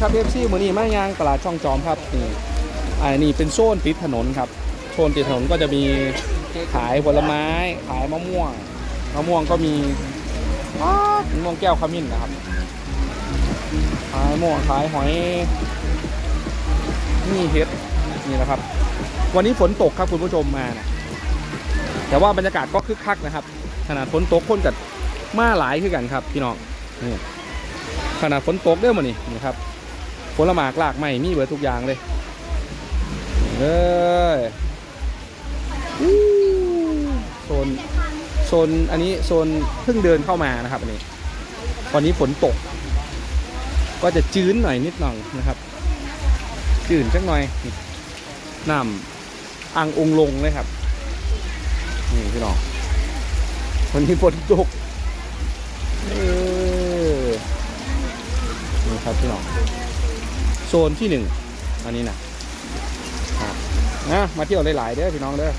ครับเอฟซีมือนี้มายางตลาดช่องจอมครับนี่อันนี้เป็นโซนติดถนนครับโซนติดถนนก็จะมีขายผลไม้ขายมะม่วงมะม่วงก็มีมะม่วงแก้วขมิ้นนะครับขายมะม่วงขายหอยนี่เห็ดนี่แหละครับ วันนี้ฝนตกครับคุณผู้ชมมานะแต่ว่าบรรยากาศก็คึกคักนะครับ ขนาดฝนตกคนกัดมาหลายขึ้นกันครับ พี่น้องนี่ขนาดฝนตกเด้อมานี่นี่ครับ ลหมากลากไม้มีเบิดทุกอย่างเลยเอ้ยอู้โซนโซนอันนี้โซนเพิ่งเดินเข้ามานะครับอันนี้วันนี้ฝนตก ก็จะจื้นหน่อยนิดหน่อยนะครับ จืดจักหน่อยน้ำอ่างองลงเลยครับนี่พี่น้องวันนี้ฝนตกเออนี่ครับพี่น้อง โซนที่หนึ่งอันนี้นะนะมาเที่ยวหลายๆเด้อพี่น้องเด้อ